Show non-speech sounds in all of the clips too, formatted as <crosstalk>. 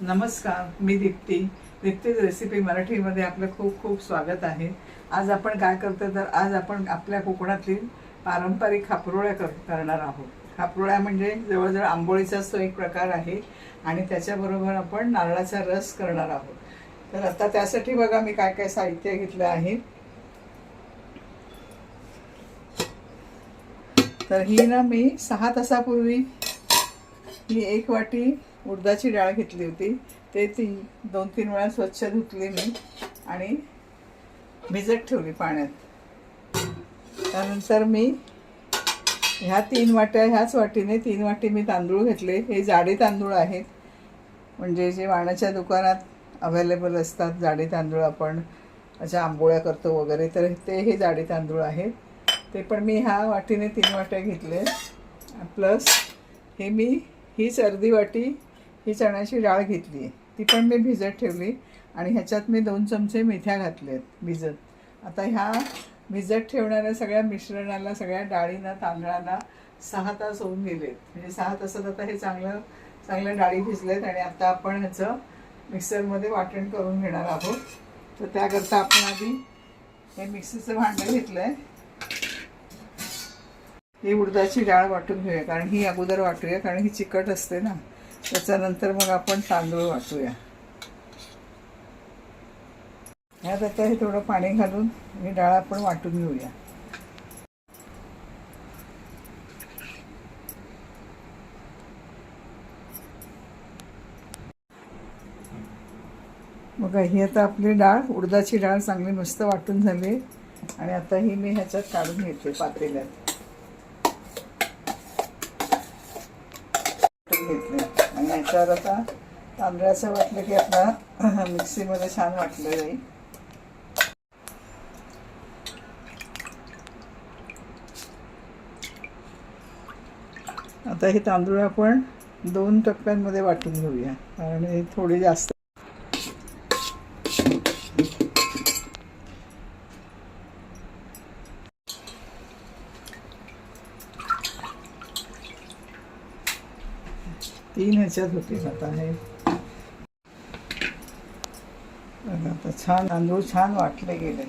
नमस्कार मी दीप्ती. दीप्तीज रेसिपी मराठीमध्ये आपलं खूप खूप स्वागत आहे. आज आपण काय करतो तर आज आपण आपल्या कोकणातील पारंपरिक खापरोळ्या कर करणार आहोत. खापरोळ्या म्हणजे जवळजवळ आंबोळीचाच तो एक प्रकार आहे आणि त्याच्याबरोबर आपण नारळाचा रस करणार आहोत. तर आता त्यासाठी बघा मी काय काय साहित्य घेतलं आहे. तर ही ना मी सहा तासापूर्वी ही एक वाटी उडदाची डाळ घेतली होती. ते ती दोन तीन वेळा स्वच्छ धुतली मी आणि भिजत ठेवली पाण्यात. त्यानंतर मी ह्या तीन वाट्या ह्याच वाटीने तीन वाटी मी तांदूळ घेतले. हे जाडे तांदूळ आहेत. म्हणजे जे वाण्याच्या दुकानात अवेलेबल असतात जाडे तांदूळ आपण अशा आंबोळ्या करतो वगैरे तर ते हे जाडे तांदूळ आहेत ते पण मी ह्या वाटीने तीन वाट्या घेतले. प्लस हे मी हीच अर्धी वाटी ही चण्याची डाळ घेतली. आहे ती पण मी भिजत ठेवली आणि ह्याच्यात मी दोन चमचे मेथ्या घातल्यात भिजत. आता ह्या भिजत ठेवणाऱ्या सगळ्या मिश्रणाला सगळ्या डाळींना तांदळाला सहा तास होऊन गेलेत. म्हणजे सहा तासात आता हे चांगलं चांगल्या डाळी भिजलेत आणि आता आपण ह्याचं मिक्सरमध्ये वाटण करून घेणार आहोत. तर त्याकरता आपण आधी हे मिक्सरचं भांडं घेतलं आहे ही उडदाची डाळ वाटून घेऊया कारण ही अगोदर वाटूया कारण ही चिकट असते ना. त्याच्यानंतर मग आपण तांदूळ वाटूया. ह्यात आता हे थोडं पाणी घालून ही डाळ आपण वाटून घेऊया. मग ही आता आपली डाळ उडदाची डाळ चांगली मस्त वाटून झाली. आणि आता ही मी ह्याच्यात काढून घेते पातेल्यात घेतले याच्यावर आता तांदळाचं वाटलं की आपला <laughs> मिक्सीमध्ये छान वाटलं जाईल. आता हे तांदूळ आपण दोन टप्प्यांमध्ये वाटून घेऊया. कारण हे थोडे जास्त तीन ह्याच्यात होते आता हे आता छान तांदूळ छान वाटले गेले.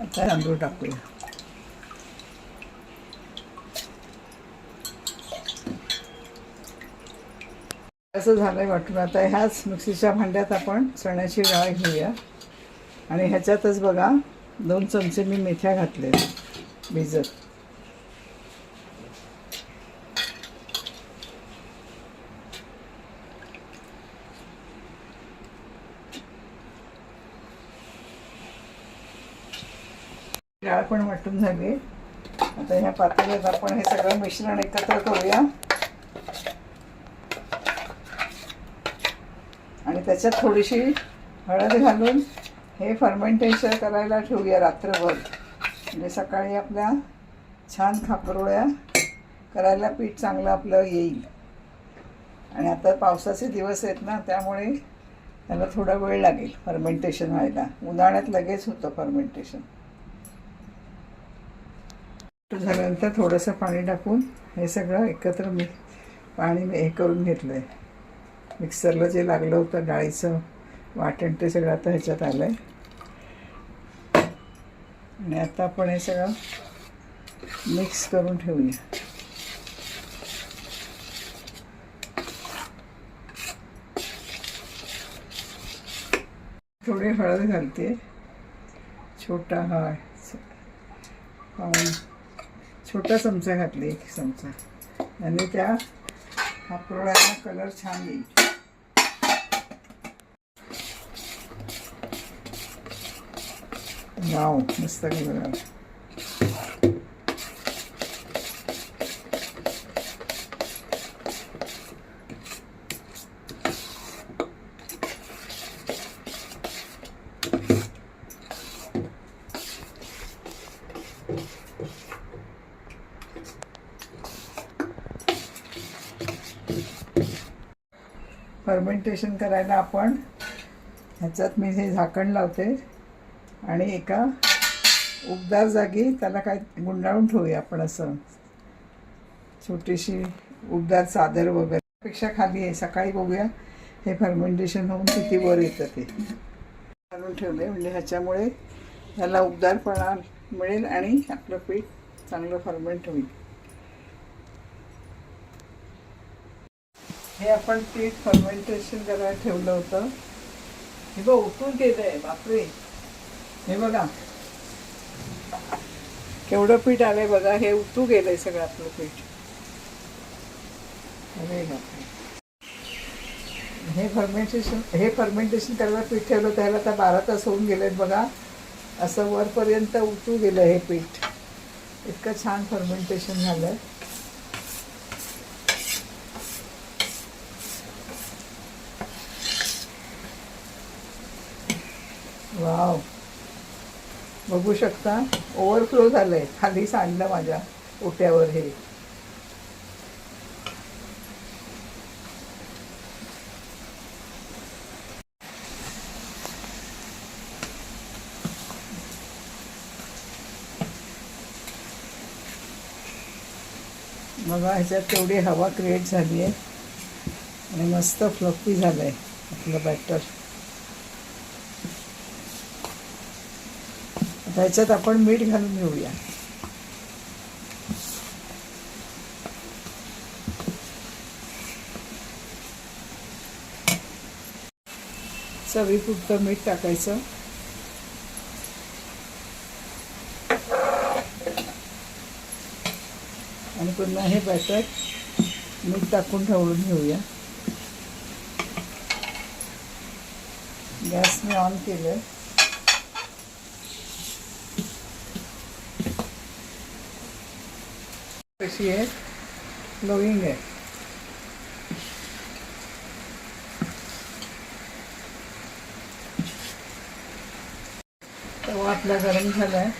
आता तांदूळ टाकूया. असं झालंय वाटून आता ह्याच मिक्सीच्या भांड्यात आपण चण्याची डाळ घेऊया. आणि ह्याच्यातच बघा दोन चमचे मी मेथ्या घातले भिजत. डाळ पण वाटून झाली. आता ह्या पातेल्यात आपण हे सगळं मिश्रण एकत्र करूया. आणि त्याच्यात थोडीशी हळद घालून हे फर्मेंटेशन करायला ठेवूया रात्रभर. म्हणजे सकाळी आपल्या छान खापरोळ्या करायला पीठ चांगलं आपलं येईल. आणि आता पावसाचे दिवस आहेत ना त्यामुळे त्याला थोडा वेळ लागेल फर्मेंटेशन व्हायला. उन्हाळ्यात लगेच होतं फर्मेंटेशन झाल्यानंतर थोडंसं पाणी टाकून हे सगळं एकत्र मी पाणी मी हे करून घेतलं आहे मिक्सरला जे लागलं होतं डाळीचं वाटण ते सगळं आता ह्याच्यात आलं आहे आणि आता आपण हे सगळं मिक्स करून ठेवूया. थोडी हळद घालते. छोटा हा पाऊन छोटा चमचा घातला एक चमचा. आणि त्या कापरोळ्याला कलर छान येईल. वाव मस्त कलर फर्मेंटेशन करायला आपण ह्याच्यात मी हे झाकण लावते आणि एका उबदार जागी त्याला काय गुंडाळून ठेवूया आपण असं. छोटीशी उबदार चादर वगैरे. पेक्षा खाली आहे. सकाळी बघूया हे फर्मेंटेशन होऊन किती वर येतं ते. घालून ठेवले म्हणजे ह्याच्यामुळे ह्याला उबदारपणा मिळेल आणि आपलं पीठ चांगलं फर्मेंट होईल. हे आपण पीठ फर्मेंटेशन करायला ठेवलं होतं. हे बघ उठून आहे बापरे. हे बघा. केवढं पीठ आलंय बघा हे उतू गेलंय सगळं आपलं पीठ. अरे बापरे. हे फर्मेंटेशन हे फर्मेंटेशन करायला पीठ ठेवलं त्याला आता बारा तास होऊन गेलेत बघा. असं वरपर्यंत उतू गेलं हे पीठ. इतकं छान फर्मेंटेशन झालं वाव. बघू शकता ओव्हरफ्लो झालंय. खाली सांडलं माझ्या ओट्यावर हे. बघा ह्याच्यात तेवढी हवा क्रिएट झाली आहे आणि मस्त फ्लफी झालं आहे आपलं बॅटर ह्याच्यात आपण मीठ घालून घेऊया. चवीपुरतं मीठ टाकायचं. आणि पुन्हा हे बॅटर मीठ टाकून ठेवून घेऊया. गॅस मी ऑन केलं. कशी आहे फ्लोईंग आहे तवा आपला गरम झाला आहे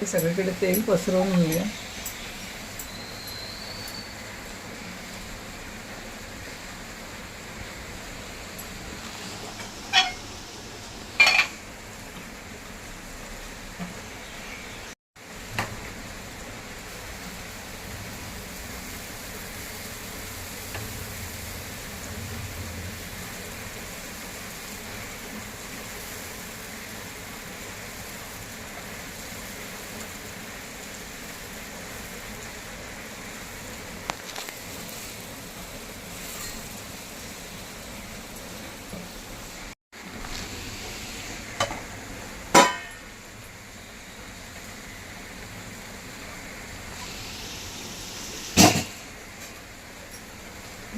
हे सगळीकडे तेल पसरवून घेऊया।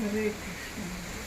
Кришна.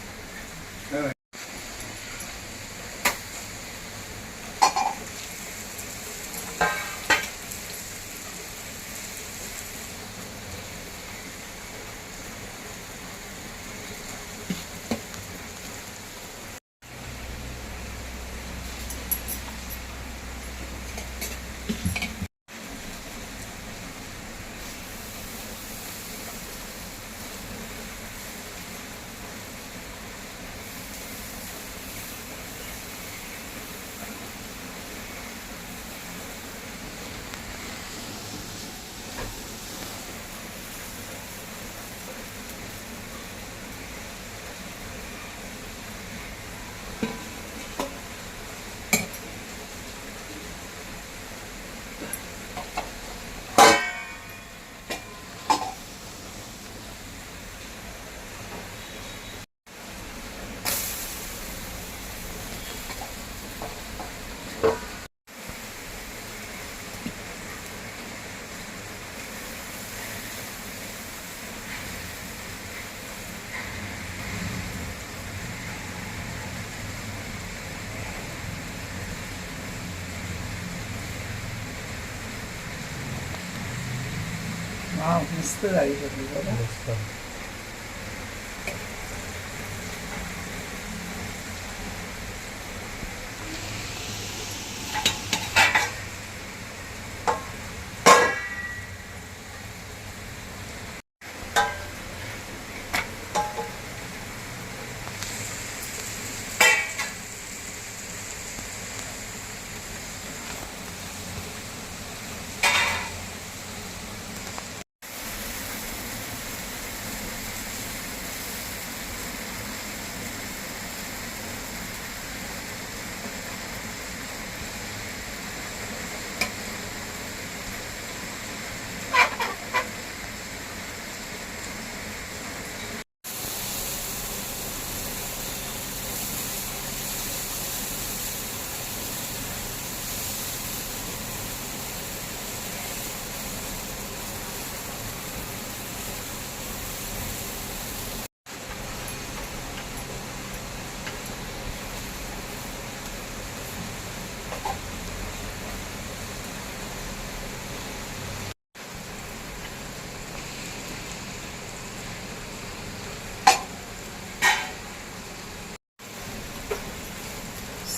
वाव मस्त झाली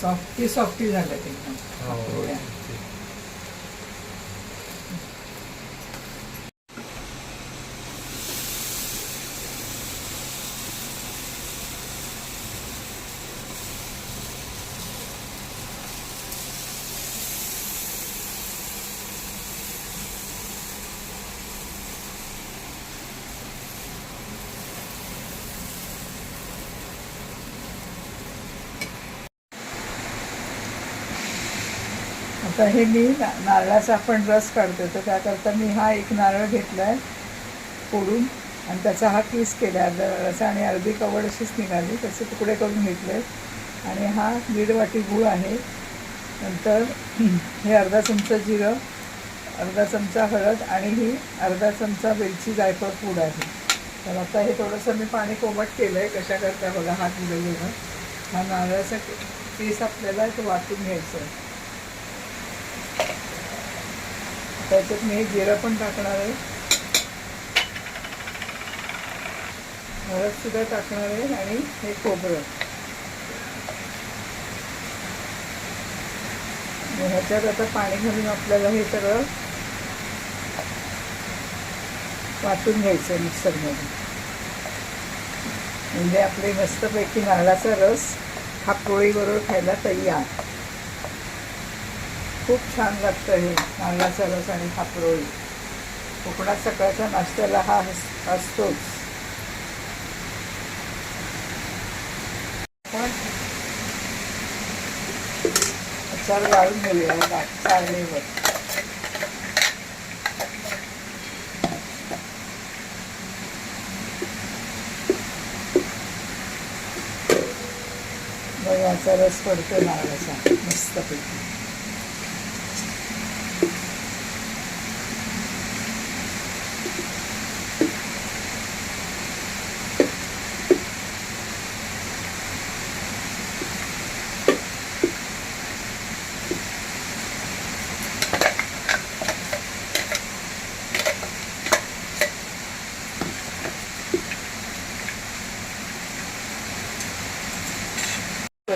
सॉफ्टी सॉफ्टी झाल्यात एकदम आता हे मी ना नारळाचा आपण रस काढतो तर त्याकरता मी हा एक नारळ घेतला आहे फोडून आणि त्याचा हा पीस केला आहे अर्धा नारळाचा आणि अर्धी कवड अशीच निघाली त्याचे तुकडे करून घेतले आणि हा दीड वाटी गूळ आहे. नंतर हे अर्धा चमचा जिरं अर्धा चमचा हळद आणि ही अर्धा चमचा वेलची जायफळ पूड आहे. तर आता हे थोडंसं मी पाणी कोमट केलं आहे कशाकरता बघा हात उडवलेला हा नारळाचा पीस आपल्याला तो वाटून घ्यायचं आहे. त्याच्यात मी हे जिरं पण टाकणार आहे. हळद सुद्धा टाकणार आहे आणि हे खोबरं. ह्याच्यात आता पाणी घालून आपल्याला हे सगळं वाटून घ्यायचं मिक्सरमध्ये. म्हणजे आपले मस्तपैकी नारळाचा रस हा पोळीबरोबर खायला तयार. खूप छान लागतं हे नारळाचा रस आणि खापरोळी कोकणात सकाळच्या नाश्त्याला हा असतोच. पण अचार गाळून घेऊया गा- चाळणीवर याचा रस पडतो नारळाचा मस्तपैकी.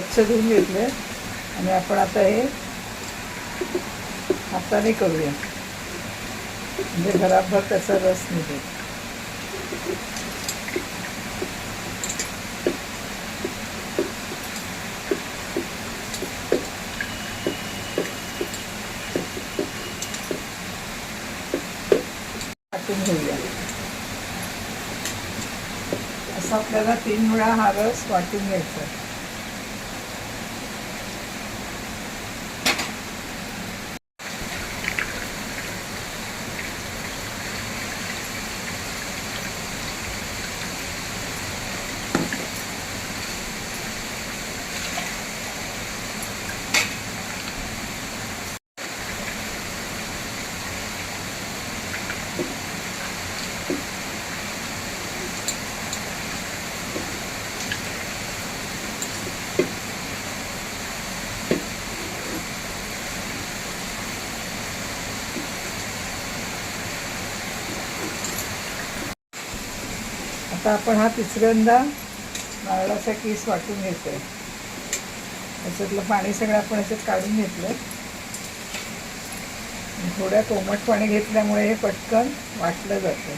स्वच्छ धुवून घेतले. आणि आपण आता हे हाताने करूया. म्हणजे घराभर त्याचा रस निघेल. टाकून घेऊया. असं आपल्याला तीन वेळा हा रस वाटून घ्यायचा आता आपण हा तिसऱ्यांदा नारळाचा केस वाटून घेतोय. त्याच्यातलं पाणी सगळं आपण याच्यात काढून घेतलं थोड्या कोमट पाणी घेतल्यामुळे हे पटकन वाटलं जातं.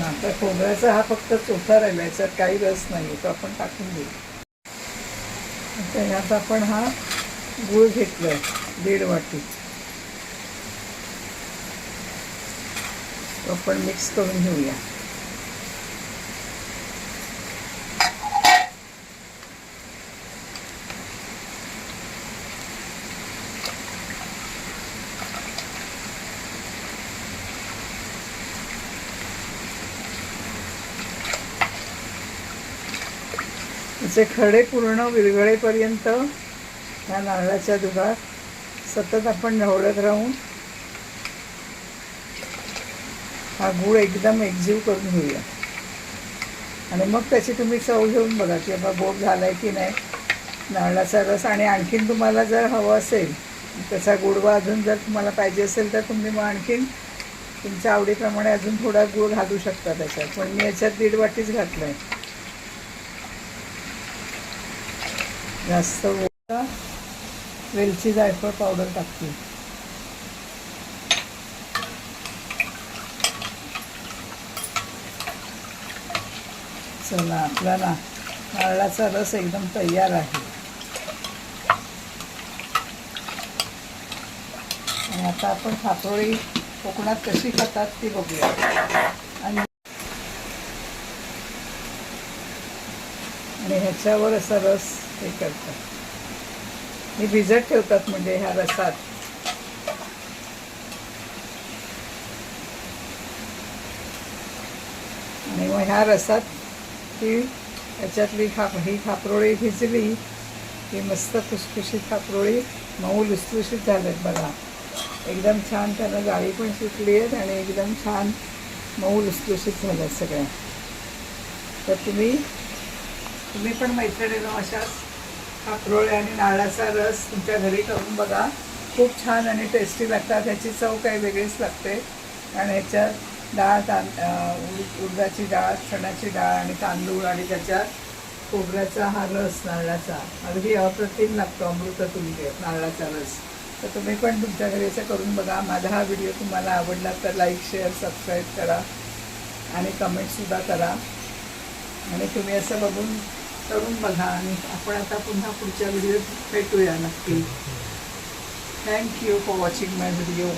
आता खोबऱ्याचा हा फक्त चोथा राहिला याच्यात काही रस नाही तो आपण टाकून देऊ. आता ह्यात आपण हा गूळ घेतलाय दीड वाटी. तो आपण मिक्स करून घेऊया. त्याचे खडे पूर्ण विरघळेपर्यंत ह्या नारळाच्या दुधात सतत आपण ढवळत राहून हा गूळ एकदम एकजीव करून घेऊया. आणि मग त्याची तुम्ही चव घेऊन बघा की बाबा गोड झाला आहे की नाही नारळाचा रस. आणि आणखीन तुम्हाला जर हवं असेल त्याचा गोडवा अजून जर तुम्हाला पाहिजे असेल तर तुम्ही मग आणखीन तुमच्या आवडीप्रमाणे अजून थोडा गूळ घालू शकता त्याच्यात. पण मी याच्यात दीड वाटीच घातलं आहे जास्त ओला वेलची जायफळ पावडर टाकते. चला आपला ना नारळाचा रस एकदम तयार आहे. आणि आता आपण खातोळी कोकणात कशी खातात ती बघूया. आणि ह्याच्यावर असा रस हे करतात. हे भिजत ठेवतात म्हणजे ह्या रसात. आणि मग ह्या रसात ती याच्यातली खाप ही खापरोळी भिजली की मस्त खुसखुशीत खापरोळी मऊ लुसलुशीत झाल्यात बघा. एकदम छान त्यांना जाळी पण सुटली आहेत आणि एकदम छान मऊ लुसलुशीत झाल्यात सगळ्या. तर तुम्ही तुम्ही पण मैत्रिणीनं अशाच काकरोळे आणि नारळाचा रस तुमच्या घरी करून बघा. खूप छान आणि टेस्टी लागतात. ह्याची चव काही वेगळीच लागते. आणि ह्याच्यात डाळ तां उडदाची डाळ चण्याची डाळ आणि तांदूळ आणि त्याच्यात खोबऱ्याचा हा रस नारळाचा. अगदी अप्रतिम लागतो अमृत तुल्य नारळाचा रस. तर तुम्ही पण तुमच्या घरी असं करून बघा. माझा हा व्हिडिओ तुम्हाला आवडला तर लाईक शेअर सबस्क्राईब करा आणि कमेंटसुद्धा करा. आणि तुम्ही असं बघून करून बघा आणि आपण आता पुन्हा पुढच्या व्हिडिओत भेटूया नक्की. Thank you for watching my video